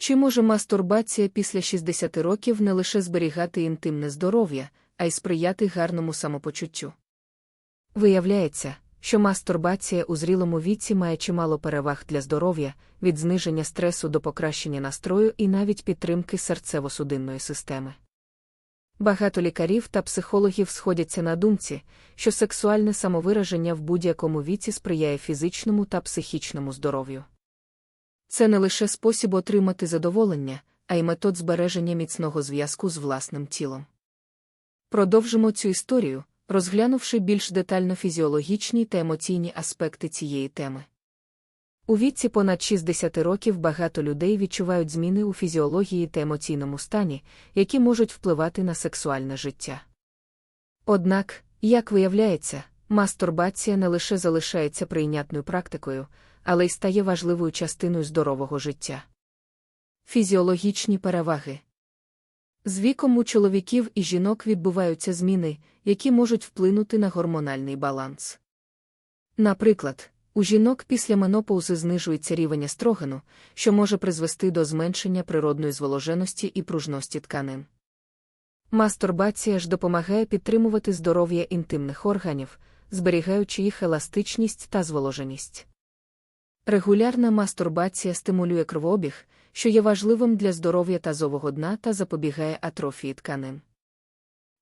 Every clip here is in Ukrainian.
Чи може мастурбація після 60 років не лише зберігати інтимне здоров'я, а й сприяти гарному самопочуттю? Виявляється, що мастурбація у зрілому віці має чимало переваг для здоров'я, від зниження стресу до покращення настрою і навіть підтримки серцево-судинної системи. Багато лікарів та психологів сходяться на думці, що сексуальне самовираження в будь-якому віці сприяє фізичному та психічному здоров'ю. Це не лише спосіб отримати задоволення, а й метод збереження міцного зв'язку з власним тілом. Продовжимо цю історію, розглянувши більш детально фізіологічні та емоційні аспекти цієї теми. У віці понад 60 років багато людей відчувають зміни у фізіології та емоційному стані, які можуть впливати на сексуальне життя. Однак, як виявляється, мастурбація не лише залишається прийнятною практикою, але й стає важливою частиною здорового життя. Фізіологічні переваги з віком у чоловіків і жінок відбуваються зміни, які можуть вплинути на гормональний баланс. Наприклад, у жінок після менопаузи знижується рівень естрогану, що може призвести до зменшення природної зволоженості і пружності тканин. Мастурбація ж допомагає підтримувати здоров'я інтимних органів, зберігаючи їх еластичність та зволоженість. Регулярна мастурбація стимулює кровообіг, що є важливим для здоров'я тазового дна та запобігає атрофії тканин.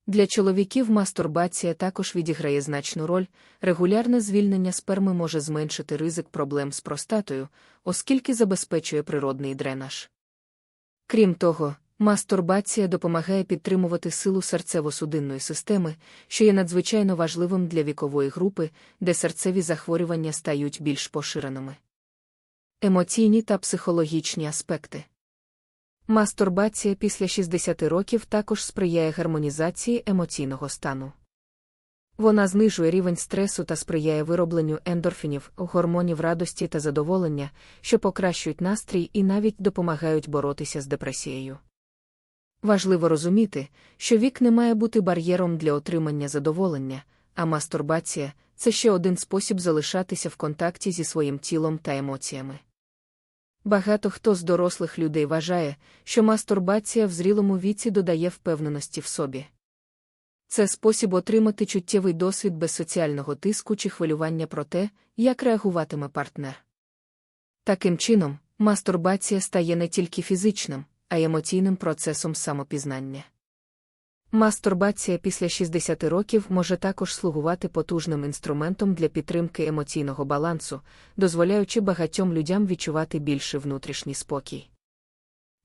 Для чоловіків мастурбація також відіграє значну роль, регулярне звільнення сперми може зменшити ризик проблем з простатою, оскільки забезпечує природний дренаж. Крім того, мастурбація допомагає підтримувати силу серцево-судинної системи, що є надзвичайно важливим для вікової групи, де серцеві захворювання стають більш поширеними. Емоційні та психологічні аспекти. Мастурбація після 60 років також сприяє гармонізації емоційного стану. Вона знижує рівень стресу та сприяє виробленню ендорфінів, гормонів радості та задоволення, що покращують настрій і навіть допомагають боротися з депресією. Важливо розуміти, що вік не має бути бар'єром для отримання задоволення, а мастурбація це ще один спосіб залишатися в контакті зі своїм тілом та емоціями. Багато хто з дорослих людей вважає, що мастурбація в зрілому віці додає впевненості в собі. Це спосіб отримати чуттєвий досвід без соціального тиску чи хвилювання про те, як реагуватиме партнер. Таким чином, мастурбація стає не тільки фізичним, а й емоційним процесом самопізнання. Мастурбація після 60 років може також слугувати потужним інструментом для підтримки емоційного балансу, дозволяючи багатьом людям відчувати більший внутрішній спокій.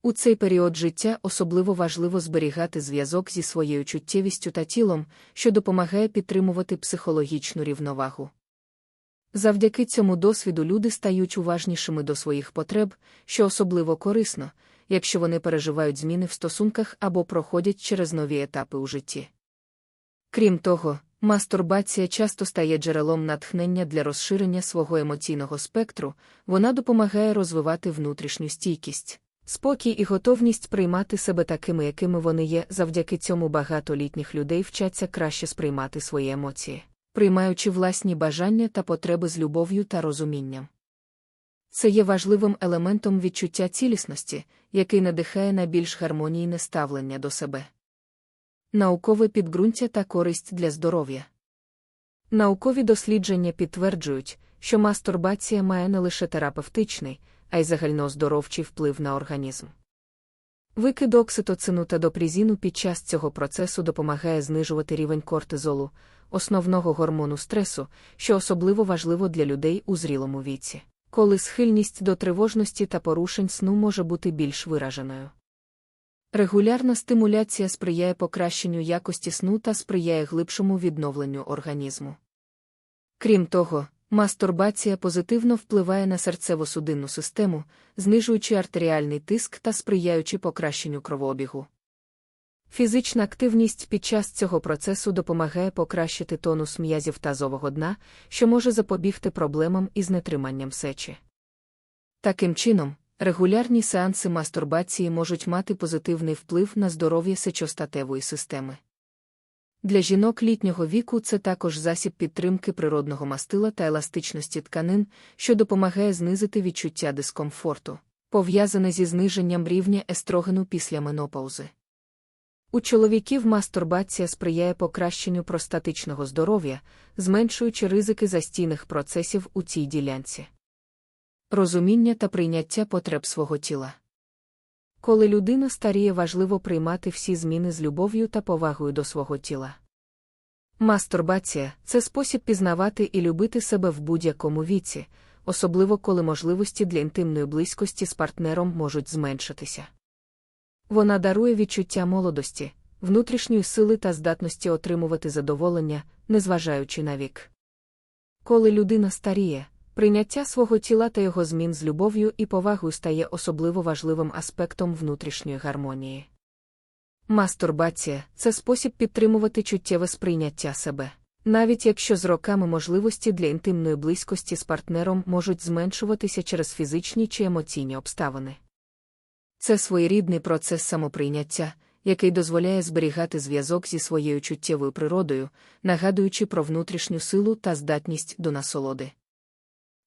У цей період життя особливо важливо зберігати зв'язок зі своєю чуттєвістю та тілом, що допомагає підтримувати психологічну рівновагу. Завдяки цьому досвіду люди стають уважнішими до своїх потреб, що особливо корисно, якщо вони переживають зміни в стосунках або проходять через нові етапи у житті. Крім того, мастурбація часто стає джерелом натхнення для розширення свого емоційного спектру, вона допомагає розвивати внутрішню стійкість. Спокій і готовність приймати себе такими, якими вони є, завдяки цьому багато літніх людей вчаться краще сприймати свої емоції, приймаючи власні бажання та потреби з любов'ю та розумінням. Це є важливим елементом відчуття цілісності, який надихає на більш гармонійне ставлення до себе. Наукове підґрунтя та користь для здоров'я. Наукові дослідження підтверджують, що мастурбація має не лише терапевтичний, а й загальнооздоровчий вплив на організм. Викид окситоцину та допрізіну під час цього процесу допомагає знижувати рівень кортизолу, основного гормону стресу, що особливо важливо для людей у зрілому віці коли схильність до тривожності та порушень сну може бути більш вираженою. Регулярна стимуляція сприяє покращенню якості сну та сприяє глибшому відновленню організму. Крім того, мастурбація позитивно впливає на серцево-судинну систему, знижуючи артеріальний тиск та сприяючи покращенню кровообігу. Фізична активність під час цього процесу допомагає покращити тонус м'язів тазового дна, що може запобігти проблемам із нетриманням сечі. Таким чином, регулярні сеанси мастурбації можуть мати позитивний вплив на здоров'я сечостатевої системи. Для жінок літнього віку це також засіб підтримки природного мастила та еластичності тканин, що допомагає знизити відчуття дискомфорту, пов'язане зі зниженням рівня естрогену після менопаузи. У чоловіків мастурбація сприяє покращенню простатичного здоров'я, зменшуючи ризики застійних процесів у цій ділянці. Розуміння та прийняття потреб свого тіла. Коли людина старіє, важливо приймати всі зміни з любов'ю та повагою до свого тіла. Мастурбація це спосіб пізнавати і любити себе в будь-якому віці, особливо коли можливості для інтимної близькості з партнером можуть зменшитися. Вона дарує відчуття молодості, внутрішньої сили та здатності отримувати задоволення, незважаючи на вік. Коли людина старіє, прийняття свого тіла та його змін з любов'ю і повагою стає особливо важливим аспектом внутрішньої гармонії. Мастурбація це спосіб підтримувати чуттєве сприйняття себе. Навіть якщо з роками можливості для інтимної близькості з партнером можуть зменшуватися через фізичні чи емоційні обставини. Це своєрідний процес самоприйняття, який дозволяє зберігати зв'язок зі своєю чуттєвою природою, нагадуючи про внутрішню силу та здатність до насолоди.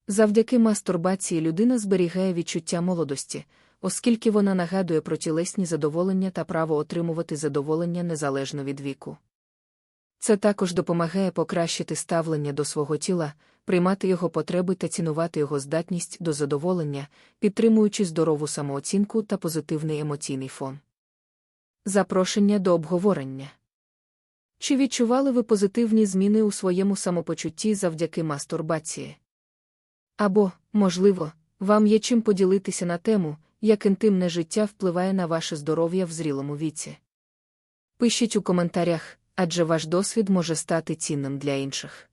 Завдяки мастурбації людина зберігає відчуття молодості, оскільки вона нагадує про тілесні задоволення та право отримувати задоволення незалежно від віку. Це також допомагає покращити ставлення до свого тіла, приймати його потреби та цінувати його здатність до задоволення, підтримуючи здорову самооцінку та позитивний емоційний фон. Запрошення до обговорення. Чи відчували ви позитивні зміни у своєму самопочутті завдяки мастурбації? Або, можливо, вам є чим поділитися на тему, як інтимне життя впливає на ваше здоров'я в зрілому віці. Пишіть у коментарях, адже ваш досвід може стати цінним для інших.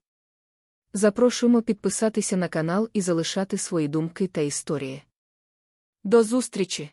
Запрошуємо підписатися на канал і залишати свої думки та історії. До зустрічі!